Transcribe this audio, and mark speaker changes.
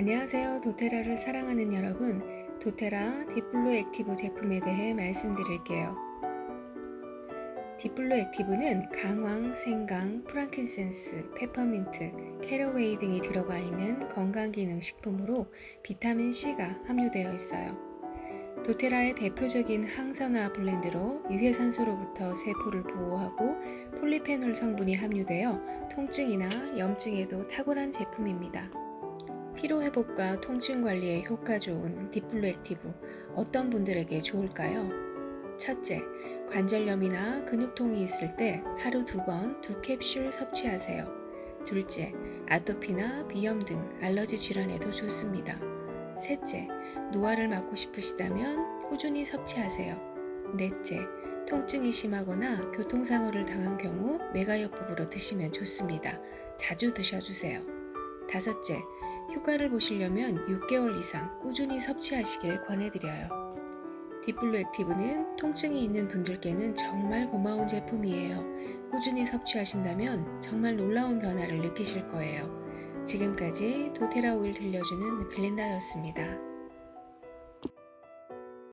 Speaker 1: 안녕하세요. 도테라를 사랑하는 여러분. 도테라 딥블루 액티브 제품에 대해 말씀드릴게요. 딥블루 액티브는 강황, 생강, 프랑킨센스, 페퍼민트, 캐러웨이 등이 들어가 있는 건강기능식품으로 비타민C가 함유되어 있어요. 도테라의 대표적인 항산화 블렌드로 유해산소로부터 세포를 보호하고 폴리페놀 성분이 함유되어 통증이나 염증에도 탁월한 제품입니다. 피로 회복과 통증 관리에 효과 좋은 딥블루 액티브 어떤 분들에게 좋을까요? 첫째, 관절염이나 근육통이 있을 때 하루 두 번 두 캡슐 섭취하세요. 둘째, 아토피나 비염 등 알러지 질환에도 좋습니다. 셋째, 노화를 막고 싶으시다면 꾸준히 섭취하세요. 넷째, 통증이 심하거나 교통사고를 당한 경우 메가요법으로 드시면 좋습니다. 자주 드셔주세요. 다섯째, 효과를 보시려면 6개월 이상 꾸준히 섭취하시길 권해드려요. 딥블루 액티브는 통증이 있는 분들께는 정말 고마운 제품이에요. 꾸준히 섭취하신다면 정말 놀라운 변화를 느끼실 거예요. 지금까지 도테라 오일 들려주는 블렌다였습니다.